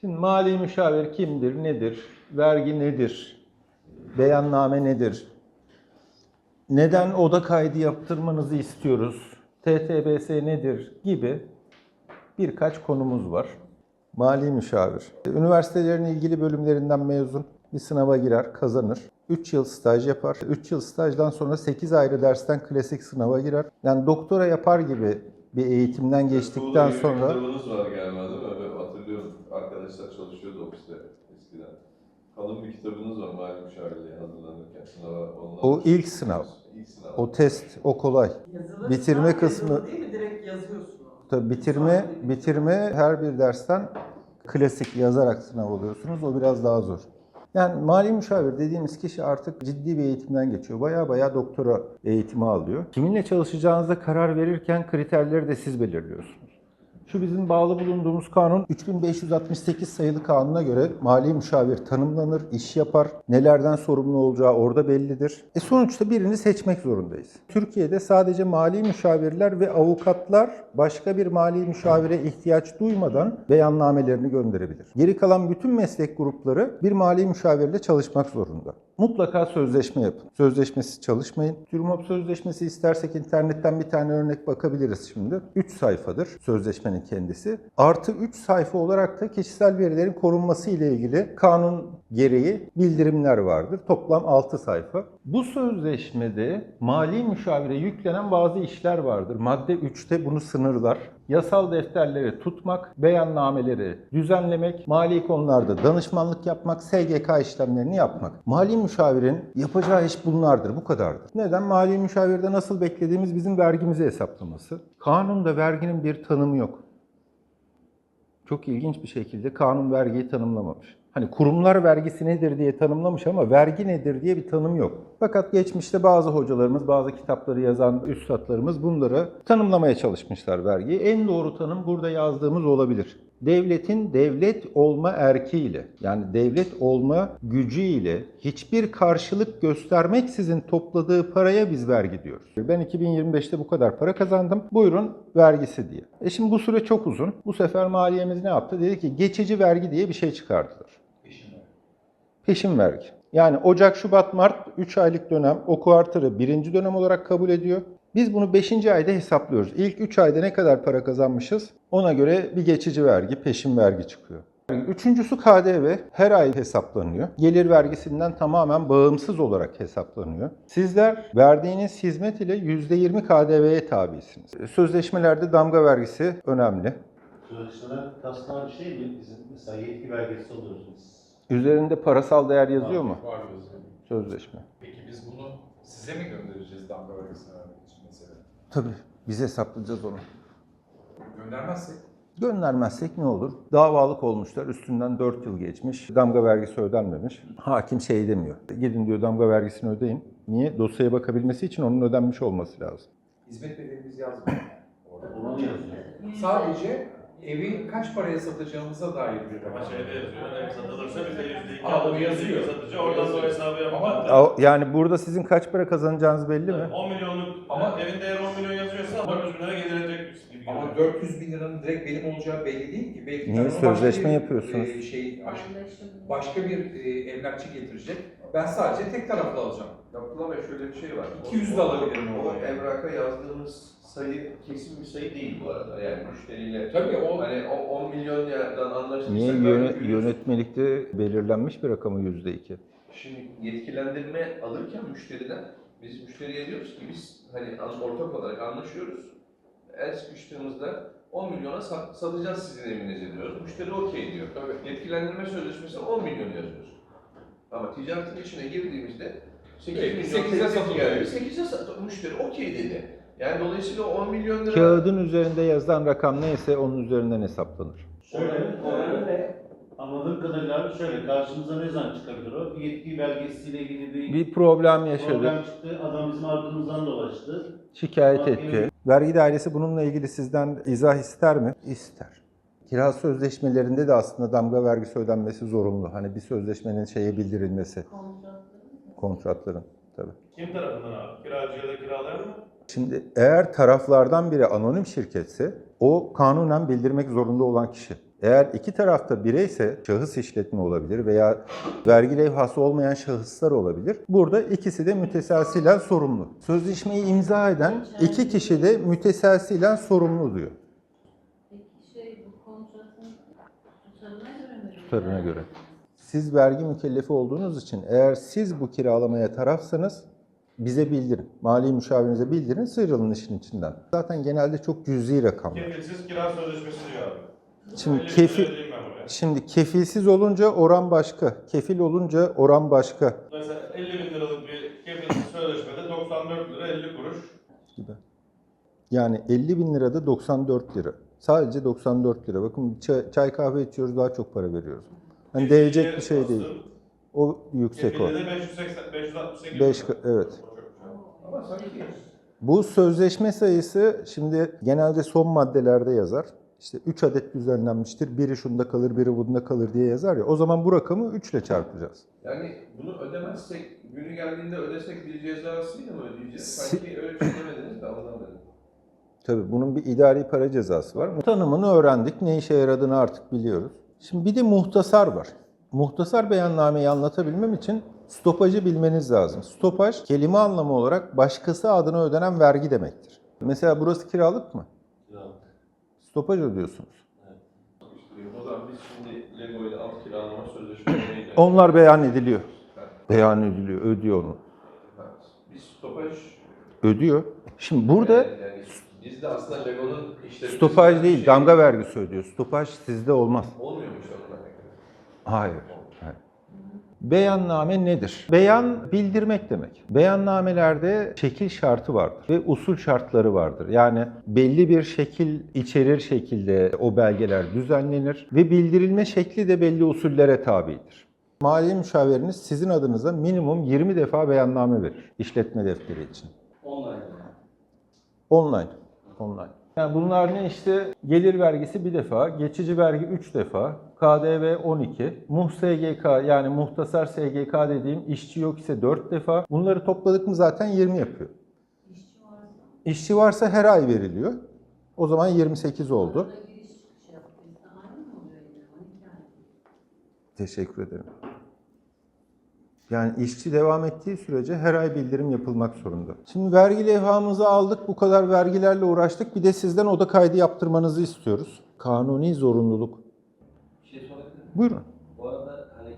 Şimdi mali müşavir kimdir, nedir? Vergi nedir? Beyanname nedir? Neden oda kaydı yaptırmanızı istiyoruz? TTBS nedir? Gibi birkaç konumuz var. Mali müşavir. Üniversitelerin ilgili bölümlerinden mezun bir sınava girer, kazanır. 3 yıl staj yapar. 3 yıl stajdan sonra 8 ayrı dersten klasik sınava girer. Yani doktora yapar gibi bir eğitimden geçtikten sonra var galiba değil mi? Kalın bir kitabınız var mali müşavirliğe hazırlanırken sınava. Onunla O ilk sınav. İlk sınav. o test, o kolay. Yazılı Bitirme sınav kısmı- yazılı Değil mi? Direkt yazıyorsun. onu. Tabii bitirme, bitirme her bir dersten klasik yazarak sınav oluyorsunuz. O biraz daha zor. Yani mali müşavir dediğimiz kişi artık ciddi bir eğitimden geçiyor. Baya baya doktora eğitimi alıyor. Kiminle çalışacağınıza karar verirken kriterleri de siz belirliyorsunuz. Şu bizim bağlı bulunduğumuz kanun 3568 sayılı kanuna göre mali müşavir tanımlanır, iş yapar, nelerden sorumlu olacağı orada bellidir. E sonuçta birini seçmek zorundayız. Türkiye'de sadece mali müşavirler ve avukatlar başka bir mali müşavire ihtiyaç duymadan beyannamelerini gönderebilir. Geri kalan bütün meslek grupları bir mali müşavirle çalışmak zorunda. Mutlaka sözleşme yapın. Sözleşmesiz çalışmayın. Türmop sözleşmesi istersek internetten bir tane örnek bakabiliriz şimdi. 3 sayfadır sözleşmenin kendisi. Artı 3 sayfa olarak da kişisel verilerin korunması ile ilgili kanun gereği bildirimler vardır. Toplam 6 sayfa. Bu sözleşmede mali müşavire yüklenen bazı işler vardır. Madde 3'te bunu sınırlar. Yasal defterleri tutmak, beyannameleri düzenlemek, mali konularda danışmanlık yapmak, SGK işlemlerini yapmak. Mali müşavirin yapacağı iş bunlardır, bu kadardır. Neden? Mali müşavirde nasıl beklediğimiz bizim vergimizi hesaplaması. Kanunda verginin bir tanımı yok. Çok ilginç bir şekilde kanun vergiyi tanımlamamış. Hani kurumlar vergisi nedir diye tanımlamış ama vergi nedir diye bir tanım yok. Fakat geçmişte bazı hocalarımız, bazı kitapları yazan üstadlarımız bunları tanımlamaya çalışmışlar vergiyi. En doğru tanım burada yazdığımız olabilir. Devletin devlet olma erkiyle yani devlet olma gücüyle hiçbir karşılık göstermeksizin topladığı paraya biz vergi diyoruz. Ben 2025'te bu kadar para kazandım. Buyurun vergisi diye. E şimdi bu süre çok uzun. Bu sefer maliyemiz ne yaptı? Dedi ki geçici vergi diye bir şey çıkardılar. Peşin vergi. Yani Ocak, Şubat, Mart 3 aylık dönem o kuartırı birinci dönem olarak kabul ediyor. Biz bunu 5. ayda hesaplıyoruz. İlk 3 ayda ne kadar para kazanmışız? Ona göre bir geçici vergi, peşin vergi çıkıyor. Üçüncüsü KDV her ay hesaplanıyor. Gelir vergisinden tamamen bağımsız olarak hesaplanıyor. Sizler verdiğiniz hizmet ile %20 KDV'ye tabisiniz. Sözleşmelerde damga vergisi önemli. Sözleşmeler taslanan bir şey mi? Bizim mesela yetki belgesi alıyorsunuz. Üzerinde parasal değer yazıyor mu? Var yazıyor. Sözleşme. Peki biz bunu size mi göndereceğiz damga vergisini vermek için mesela? Tabii. Biz hesaplayacağız onu. Göndermezsek Göndermezsek ne olur? Davalık olmuşlar, üstünden 4 yıl geçmiş, damga vergisi ödenmemiş. Hakim şey demiyor. Gidin diyor damga vergisini ödeyin. Niye? Dosyaya bakabilmesi için onun ödenmiş olması lazım. hizmet bedelimiz yazmıyor orada. Onu yazıyor? Sadece evi kaç paraya satacağımıza dair bir Ama rakam. şeyde yazıyor, ev satılırsa bize yüzde iki Aa, o yüzde yazıyor. iki satınca oradan da o hesabı Ama- yapacağız. Yani burada sizin kaç para kazanacağınız belli mi? 10 milyonluk, Ama- ama evin değeri 10 milyon yazıyorsa 400 bin lira gelirecek Ama görünüyor. 400 bin liranın direkt benim olacağı belli değil ki. Belki Niye? ben başka Sözleşme bir, yapıyorsunuz. e, Şey, baş- başka bir e, emlakçı getirecek. Ben sadece tek taraflı alacağım. Abdullah Bey şöyle bir şey var. 200 O- de alabilirim O orada yani. evraka yazdığımız sayı kesin bir sayı değil bu arada. Yani müşteriyle Tabii o hani o 10 milyon liradan anlaştıysak Niye Yöne- yönetmelikte belirlenmiş bir rakamı %2? Şimdi yetkilendirme alırken müşteriden biz müşteriye diyoruz ki biz hani an- ortak olarak anlaşıyoruz. El sıkıştığımızda 10 milyona sat, satacağız sizin evinize diyoruz. Müşteri okey diyor. Yetkilendirme sözleşmesi 10 milyon yazıyoruz. Ama ticaretin içine girdiğimizde 8 Peki, milyon 8'e teklif satılıyor. geldi. 8'e sat, müşteri okey dedi. Yani dolayısıyla o 10 milyon lira... Kağıdın üzerinde yazılan rakam neyse onun üzerinden hesaplanır. Şöyle, öyle anladığım kadarıyla şöyle karşımıza ne zaman çıkabilir o? Bir yetki belgesiyle ilgili bir, Bir problem yaşadık. problem çıktı. Adam bizim arkamızdan dolaştı. şikayet Mahkeme- etti. Vergi dairesi bununla ilgili sizden izah ister mi? İster. Kira sözleşmelerinde de aslında damga vergisi ödenmesi zorunlu. Hani bir sözleşmenin şeye bildirilmesi, kontratların tabii. Kim tarafından abi? Kiracı ya da kiralayan mı? Şimdi eğer taraflardan biri anonim şirketse o kanunen bildirmek zorunda olan kişi. Eğer iki tarafta bireyse şahıs işletme olabilir veya vergi levhası olmayan şahıslar olabilir. Burada ikisi de müteselsilen sorumlu. Sözleşmeyi imza eden iki kişi de müteselsilen sorumlu diyor. Peki şey bu kontratın tutarına göre mi? Tutarına göre. Siz vergi mükellefi olduğunuz için eğer siz bu kiralamaya tarafsanız bize bildirin. Mali müşavirinize bildirin, sıyrılın işin içinden. Zaten genelde çok cüzi rakamlar. Kefilsiz kira sözleşmesi diyor abi. Şimdi 50 bin kefi-. Şimdi kefilsiz olunca oran başka, kefil olunca oran başka Mesela 50 bin liralık bir kefilsiz sözleşmede 94 lira 50 kuruş. gibi. Yani 50 bin lirada 94 lira. Sadece 94 lira. Bakın çay, çay kahve içiyoruz daha çok para veriyoruz. Hani değecek bir şey değil. O yüksek o. Kefilde de 580, 568 Beş, lira. evet. Bu sözleşme sayısı şimdi genelde son maddelerde yazar. İşte 3 adet düzenlenmiştir. Biri şunda kalır, biri bunda kalır diye yazar ya. O zaman bu rakamı 3 ile çarpacağız. yani bunu ödemezsek, günü geldiğinde ödesek bir cezasıyla mı ödeyeceğiz? Sanki öyle bir şey de anlamadım. Tabii bunun bir idari para cezası var. Tanımını öğrendik, ne işe yaradığını artık biliyoruz. Şimdi bir de muhtasar var. Muhtasar beyannameyi anlatabilmem için stopajı bilmeniz lazım. Stopaj kelime anlamı olarak başkası adına ödenen vergi demektir. Mesela burası kiralık mı? Stopaj ödüyorsunuz. O zaman biz şimdi Lego ile alt kiralama sözleşmeleriyle Onlar beyan ediliyor. Beyan ediliyor, ödüyor onu. biz stopaj Ödüyor. Şimdi burada yani, yani biz de aslında Lego'nun işleri stopaj değil, damga vergisi ödüyor. Stopaj sizde olmaz. olmuyormuş onlar. Hayır. hayır. Beyanname nedir? Beyan bildirmek demek. Beyannamelerde şekil şartı vardır ve usul şartları vardır. Yani belli bir şekil içerir şekilde o belgeler düzenlenir ve bildirilme şekli de belli usullere tabidir. Mali müşaviriniz sizin adınıza minimum 20 defa beyanname verir işletme defteri için. Online. Online. Online. Yani bunlar ne işte gelir vergisi bir defa, geçici vergi 3 defa, KDV 12, muh SGK yani muhtasar SGK dediğim işçi yok ise 4 defa. Bunları topladık mı zaten 20 yapıyor. İşçi varsa İşçi varsa her ay veriliyor. O zaman 28 oldu. orada giriş çıkış yaptıysa aynı mı oluyor yine? 12 ay. Teşekkür ederim. Yani işçi devam ettiği sürece her ay bildirim yapılmak zorunda. Şimdi vergi levhamızı aldık, bu kadar vergilerle uğraştık. Bir de sizden oda kaydı yaptırmanızı istiyoruz. Kanuni zorunluluk. Bir şey sorabilir miyim? Buyurun. Bu arada hani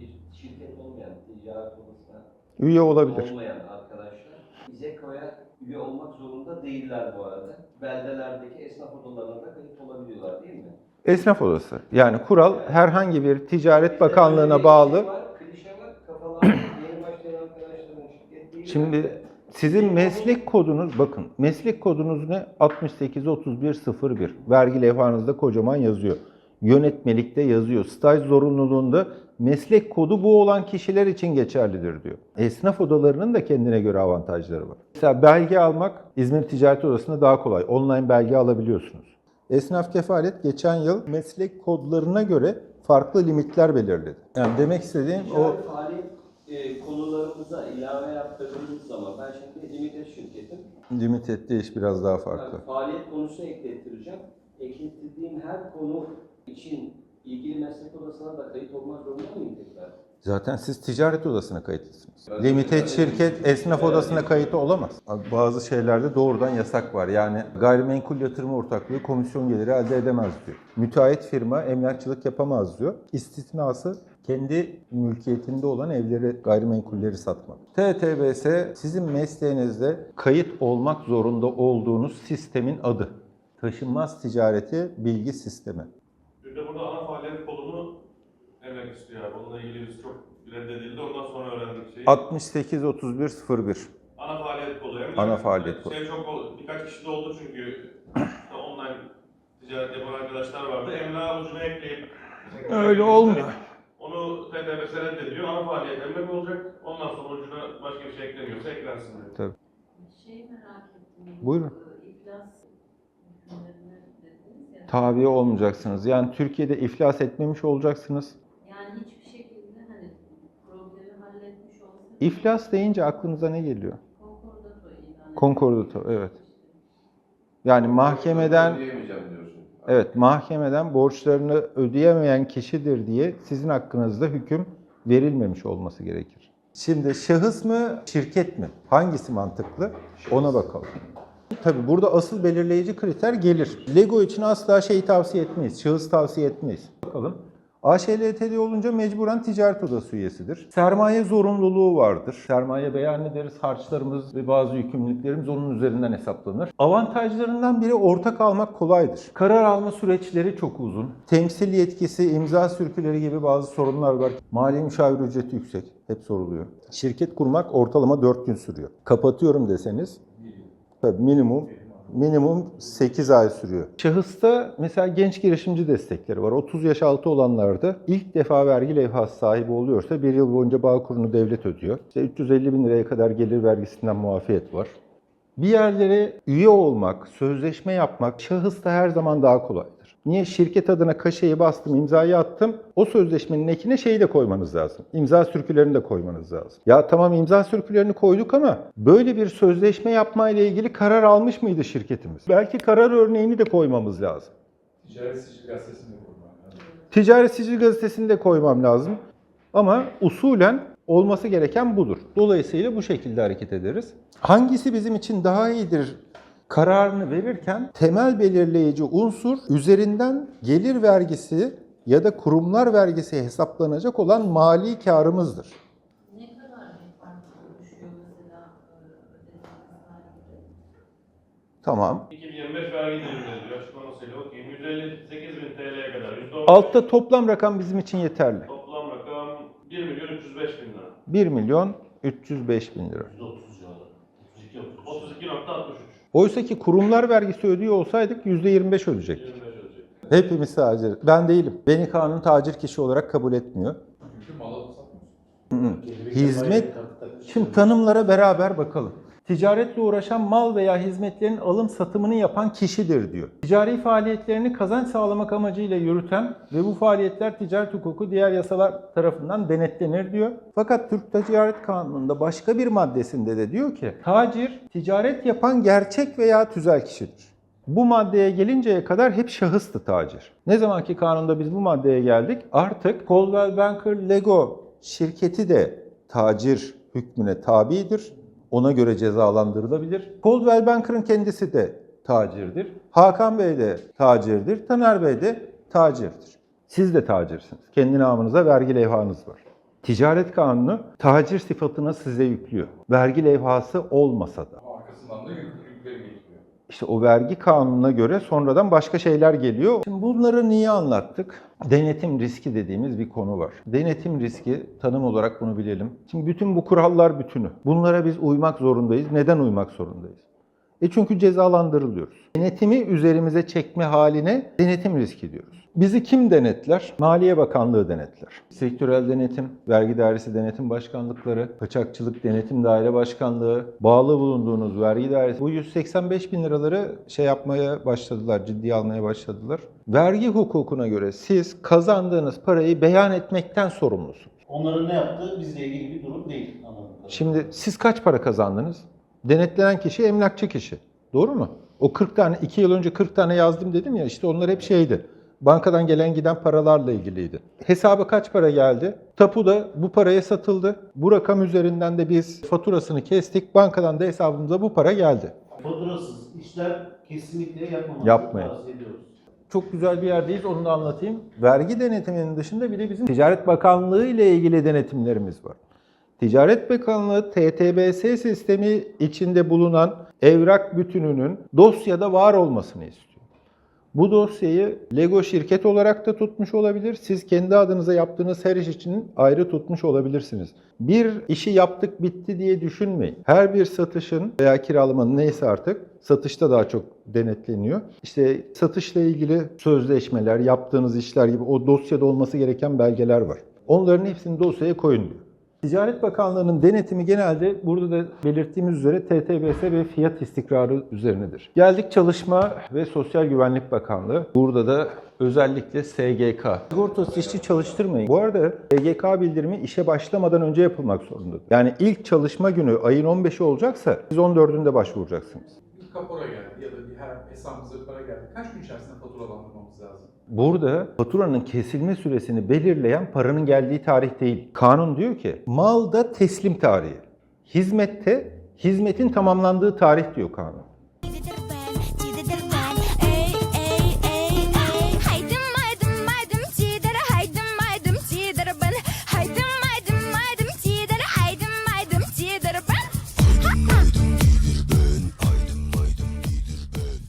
bir şirket olmayan, ticaret odasına Üye olabilir. olmayan arkadaşlar İZEKO'ya üye olmak zorunda değiller bu arada. Beldelerdeki esnaf odalarına da kayıt olabiliyorlar değil mi? Esnaf odası. Yani kural herhangi bir Ticaret Bakanlığı'na bağlı. Şey var, klişe var, kafalarda yeni başlayan arkadaşların şirket değil. Şimdi sizin meslek kodunuz bakın meslek kodunuz ne? 683101. Vergi levhanızda kocaman yazıyor. Yönetmelikte yazıyor. Staj zorunluluğunda meslek kodu bu olan kişiler için geçerlidir diyor. Esnaf odalarının da kendine göre avantajları var. Mesela belge almak İzmir Ticaret Odası'nda daha kolay. Online belge alabiliyorsunuz. Esnaf kefalet geçen yıl meslek kodlarına göre farklı limitler belirledi. Yani demek istediğim o faaliyet e, konularımıza ilave yaptırdığımız zaman ben şimdi limited şirketim. limitette iş biraz daha farklı. Yani faaliyet konusunu eklettireceğim. Eklettirdiğim her konu için ilgili meslek odasına da kayıt olmak zorunda mıyım tekrar? Zaten siz ticaret odasına kayıtlısınız. Limited şirket esnaf odasına kayıtlı olamaz. Bazı şeylerde doğrudan yasak var. Yani gayrimenkul yatırım ortaklığı komisyon geliri elde edemez diyor. Müteahhit firma emlakçılık yapamaz diyor. İstisnası kendi mülkiyetinde olan evleri, gayrimenkulleri satmak. TTBS sizin mesleğinizde kayıt olmak zorunda olduğunuz sistemin adı. Taşınmaz ticareti bilgi sistemi. Bir de burada ana faaliyet kolunu demek istiyor abi. Onunla ilgili biz çok reddedildi. Ondan sonra öğrendik şeyi. 683101. Ana faaliyet kolu. Hem Ana faaliyet kolu. Şey çok oldu. Birkaç kişi de oldu çünkü işte online ticaret yapan arkadaşlar vardı. Emlak ucuna ekleyip Öyle olmuyor. Onu TTBS reddediyor. Ana faaliyet emlak olacak. Ondan sonra ucuna başka bir şey ekleniyorsa eklensin diyor. Şey merak ettim. Buyurun. Bu İflas dediniz ya. tabi olmayacaksınız. Yani Türkiye'de iflas etmemiş olacaksınız. Yani hiçbir şekilde hani problemi halletmiş olsa İflas deyince aklınıza ne geliyor? konkordato ilan Konkordato, evet. Yani mahkemeden Ödeyemeyeceğim diyorsun. Evet, mahkemeden borçlarını ödeyemeyen kişidir diye sizin hakkınızda hüküm verilmemiş olması gerekir. Şimdi şahıs mı, şirket mi? Hangisi mantıklı? Ona bakalım. Tabii burada asıl belirleyici kriter gelir. Lego için asla şey tavsiye etmeyiz, şahıs tavsiye etmeyiz. Bakalım. AŞLTD olunca mecburen ticaret odası üyesidir. Sermaye zorunluluğu vardır. Sermaye beyan ederiz, harçlarımız ve bazı yükümlülüklerimiz onun üzerinden hesaplanır. Avantajlarından biri ortak almak kolaydır. Karar alma süreçleri çok uzun. Temsil yetkisi, imza sürküleri gibi bazı sorunlar var. Mali müşavir ücreti yüksek. Hep soruluyor. Şirket kurmak ortalama 4 gün sürüyor. Kapatıyorum deseniz Tabii minimum minimum 8 ay sürüyor. Şahısta mesela genç girişimci destekleri var. 30 yaş altı olanlarda ilk defa vergi levhası sahibi oluyorsa bir yıl boyunca bağ kurunu devlet ödüyor. İşte 350 bin liraya kadar gelir vergisinden muafiyet var. Bir yerlere üye olmak, sözleşme yapmak şahısta her zaman daha kolaydır. Niye? Şirket adına kaşeyi bastım, imzayı attım. O sözleşmenin ekine şeyi de koymanız lazım. İmza sürkülerini de koymanız lazım. Ya tamam imza sürkülerini koyduk ama böyle bir sözleşme yapmayla ilgili karar almış mıydı şirketimiz? Belki karar örneğini de koymamız lazım. Ticaret Sicil Gazetesi'nde kurmak. Ticaret Sicil Gazetesi'ni de koymam lazım. Ama usulen olması gereken budur. Dolayısıyla bu şekilde hareket ederiz. Hangisi bizim için daha iyidir kararını verirken temel belirleyici unsur üzerinden gelir vergisi ya da kurumlar vergisi hesaplanacak olan mali karımızdır. Ne kadar bir fark oluşuyor mesela e? Tamam. 2025 vergi dilimleri diyor açıklamasıyla bakayım. 158 bin TL'ye kadar. %15 Altta toplam rakam bizim için yeterli. Toplam rakam 1 milyon 305 bin lira. 1 milyon 305 bin lira. %30 civarı. 32 30. 32.63. Oysa ki kurumlar vergisi ödüyor olsaydık %25 ödeyecektik. 25 ödeyecek. Hepimiz tacir. Ben değilim. Beni kanun tacir kişi olarak kabul etmiyor. Çünkü malı satmıyorsun. Hizmet, şimdi tanımlara beraber bakalım. Ticaretle uğraşan mal veya hizmetlerin alım satımını yapan kişidir diyor. Ticari faaliyetlerini kazanç sağlamak amacıyla yürüten ve bu faaliyetler ticaret hukuku diğer yasalar tarafından denetlenir diyor. Fakat Türk Ticaret Kanunu'nda başka bir maddesinde de diyor ki tacir ticaret yapan gerçek veya tüzel kişidir. Bu maddeye gelinceye kadar hep şahıstı tacir. Ne zamanki kanunda biz bu maddeye geldik artık Coldwell Banker Lego şirketi de tacir hükmüne tabidir. Ona göre cezalandırılabilir. Coldwell Banker'ın kendisi de tacirdir. Hakan Bey de tacirdir. Taner Bey de tacirdir. Siz de tacirsiniz. Kendi namınıza vergi levhanız var. Ticaret kanunu tacir sıfatını size yüklüyor. Vergi levhası olmasa da. Arkasından da yük, yükleri getiriyor. İşte o vergi kanununa göre sonradan başka şeyler geliyor. Şimdi bunları niye anlattık? Denetim riski dediğimiz bir konu var. Denetim riski tanım olarak bunu bilelim. Şimdi bütün bu kurallar bütünü. Bunlara biz uymak zorundayız. Neden uymak zorundayız? E çünkü cezalandırılıyoruz. Denetimi üzerimize çekme haline denetim riski diyoruz. Bizi kim denetler? Maliye Bakanlığı denetler. Sektörel denetim, vergi dairesi denetim başkanlıkları, kaçakçılık denetim daire başkanlığı, bağlı bulunduğunuz vergi dairesi. Bu 185 bin liraları şey yapmaya başladılar, ciddiye almaya başladılar. Vergi hukukuna göre siz kazandığınız parayı beyan etmekten sorumlusunuz. Onların ne yaptığı bizle ilgili bir durum değil kadarıyla. Şimdi siz kaç para kazandınız? Denetlenen kişi emlakçı kişi. Doğru mu? O 40 tane, 2 yıl önce 40 tane yazdım dedim ya işte onlar hep şeydi. Bankadan gelen giden paralarla ilgiliydi. Hesaba kaç para geldi? Tapu da bu paraya satıldı. Bu rakam üzerinden de biz faturasını kestik. Bankadan da hesabımıza bu para geldi. Faturasız işler kesinlikle yapmamanızı Yapmayın. tavsiye ediyoruz. Çok güzel bir yerdeyiz onu da anlatayım. Vergi denetiminin dışında bir de bizim Ticaret Bakanlığı ile ilgili denetimlerimiz var. Ticaret Bakanlığı TTBS sistemi içinde bulunan evrak bütününün dosyada var olmasını istiyor. Bu dosyayı Lego şirket olarak da tutmuş olabilir. Siz kendi adınıza yaptığınız her iş için ayrı tutmuş olabilirsiniz. Bir işi yaptık bitti diye düşünmeyin. Her bir satışın veya kiralamanın neyse artık satışta daha çok denetleniyor. İşte satışla ilgili sözleşmeler, yaptığınız işler gibi o dosyada olması gereken belgeler var. Onların hepsini dosyaya koyun diyor. Ticaret Bakanlığı'nın denetimi genelde burada da belirttiğimiz üzere TTBS ve fiyat istikrarı üzerinedir. Geldik Çalışma ve Sosyal Güvenlik Bakanlığı. Burada da özellikle SGK. Sigortasız işçi çalıştırmayın. Bu arada SGK bildirimi işe başlamadan önce yapılmak zorundadır. Yani ilk çalışma günü ayın 15'i olacaksa siz 14'ünde başvuracaksınız. Kapora geldi ya da bir her hesabımıza para geldi. Kaç gün içerisinde faturalandırmamız lazım? Burada faturanın kesilme süresini belirleyen paranın geldiği tarih değil. Kanun diyor ki malda teslim tarihi. Hizmette hizmetin tamamlandığı tarih diyor kanun.